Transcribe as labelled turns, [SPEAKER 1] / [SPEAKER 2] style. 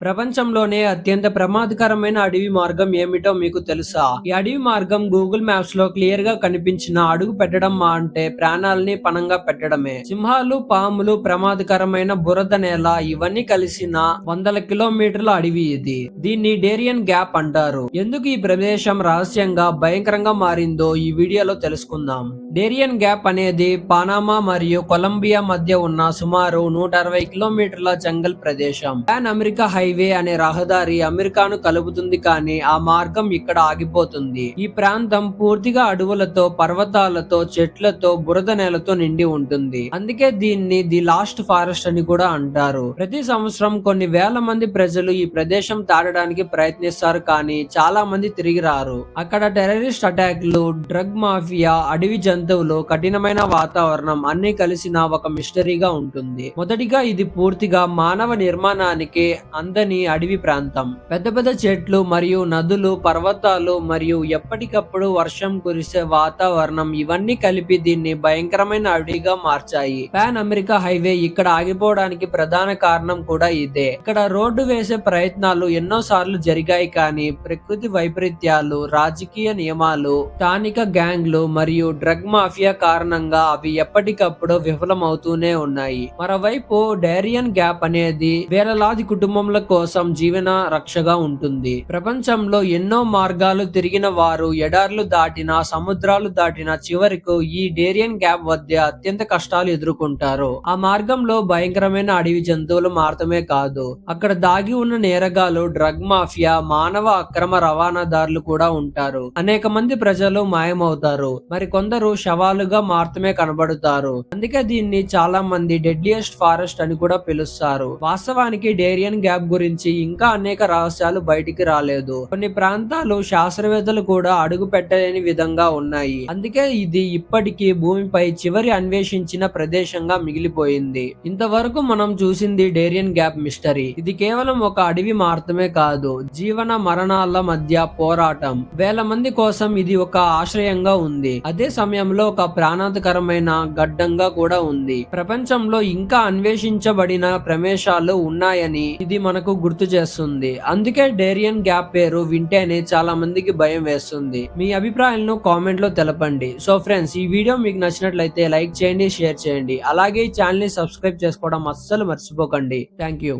[SPEAKER 1] ప్రపంచంలోనే అత్యంత ప్రమాదకరమైన అడవి మార్గం ఏమిటో మీకు తెలుసా? ఈ అడవి మార్గం గూగుల్ మ్యాప్స్లో క్లియర్గా కనిపించిన అడుగు పెట్టడం అంటే ప్రాణాలని పణంగా పెట్టడమే. సింహాలు పాములు ప్రమాదకరమైన బురద నేల ఇవన్నీ కలిసిన వందల కిలోమీటర్ల అడవి ఇది. దీన్ని డేరియన్ గ్యాప్ అంటారు. ఎందుకు ఈ ప్రదేశం రహస్యంగా భయంకరంగా మారిందో ఈ వీడియోలో తెలుసుకుందాం. డేరియన్ గ్యాప్ అనేది పానామా మరియు కొలంబియా మధ్య ఉన్న సుమారు నూట అరవై కిలోమీటర్ల జంగల్ ప్రదేశం. పాన్ అమెరికా హైవే అనే రహదారి అమెరికాను కలుపుతుంది కానీ ఆ మార్గం ఇక్కడ ఆగిపోతుంది. ఈ ప్రాంతం పూర్తిగా అడవులతో పర్వతాలతో చెట్లతో బురద నేలతో నిండి ఉంటుంది. అందుకే దీన్ని ది లాస్ట్ ఫారెస్ట్ అని కూడా అంటారు. ప్రతి సంవత్సరం కొన్ని వేల మంది ప్రజలు ఈ ప్రదేశం దాటడానికి ప్రయత్నిస్తారు కానీ చాలా మంది తిరిగి రారు. అక్కడ టెర్రరిస్ట్ అటాక్లు డ్రగ్ మాఫియా అడవి జంతువులు కఠినమైన వాతావరణం అన్ని కలిసిన ఒక మిస్టరీగా ఉంటుంది. మొదటిగా ఇది పూర్తిగా మానవ నిర్మాణానికి అందని అడవి ప్రాంతం. పెద్ద పెద్ద చెట్లు మరియు నదులు పర్వతాలు మరియు ఎప్పటికప్పుడు వర్షం కురిసే వాతావరణం ఇవన్నీ కలిపి దీన్ని భయంకరమైన అడవిగా మార్చాయి. పాన్ అమెరికా హైవే ఇక్కడ ఆగిపోవడానికి ప్రధాన కారణం కూడా ఇదే. ఇక్కడ రోడ్డు వేసే ప్రయత్నాలు ఎన్నో సార్లు జరిగాయి కానీ ప్రకృతి వైపరీత్యాలు రాజకీయ నియమాలు స్థానిక గ్యాంగ్లు మరియు డ్రగ్ మాఫియా కారణంగా అవి ఎప్పటికప్పుడు విఫలమవుతూనే ఉన్నాయి. మరోవైపు డేరియన్ గ్యాప్ అనేది వేలలాది కుటుంబంలో కోసం జీవన రక్షగా ఉంటుంది. ప్రపంచంలో ఎన్నో మార్గాలు తిరిగిన వారు ఎడార్లు దాటిన సముద్రాలు దాటిన చివరకు ఈ డేరియన్ గ్యాప్ వద్ద అత్యంత కష్టాలు ఎదుర్కొంటారు. ఆ మార్గంలో భయంకరమైన అడవి జంతువులు మాత్రమే కాదు అక్కడ దాగి ఉన్న నేరగాలు డ్రగ్ మాఫియా మానవ అక్రమ రవాణాదారులు కూడా ఉంటారు. అనేక మంది ప్రజలు మాయమవుతారు మరి కొందరు శవాలుగా మాత్రమే కనబడుతారు. అందుకే దీన్ని చాలా మంది డెడ్లియస్ట్ ఫారెస్ట్ అని కూడా పిలుస్తారు. వాస్తవానికి డేరియన్ గ్యాప్ గురించి ఇంకా అనేక రహస్యాలు బయటికి రాలేదు. కొన్ని ప్రాంతాలు శాస్త్రవేత్తలు కూడా అడుగు పెట్టలేని విధంగా ఉన్నాయి. అందుకే ఇది ఇప్పటికీ భూమిపై చివరి అన్వేషించిన ప్రదేశంగా మిగిలిపోయింది. ఇంతవరకు మనం చూసింది డేరియన్ గ్యాప్ మిస్టరీ. ఇది కేవలం ఒక అడవి మాత్రమే కాదు జీవన మరణాల మధ్య పోరాటం. వేల మంది కోసం ఇది ఒక ఆశ్రయంగా ఉంది. అదే సమయంలో ఒక ప్రాణాంతకరమైన గడ్డంగా కూడా ఉంది. ప్రపంచంలో ఇంకా అన్వేషించబడిన ప్రమేశాలు ఉన్నాయని ఇది మనకు గుర్తు చేస్తుంది. అందుకే డేరియన్ గ్యాప్ పేరు వింటేనే చాలా మందికి భయం వేస్తుంది. మీ అభిప్రాయాలను కామెంట్లో తెలపండి. సో ఫ్రెండ్స్ ఈ వీడియో మీకు నచ్చినట్లయితే లైక్ చేయండి షేర్ చేయండి. అలాగే ఈ ఛానల్ని సబ్స్క్రైబ్ చేసుకోవడం అస్సలు మర్చిపోకండి. Thank you.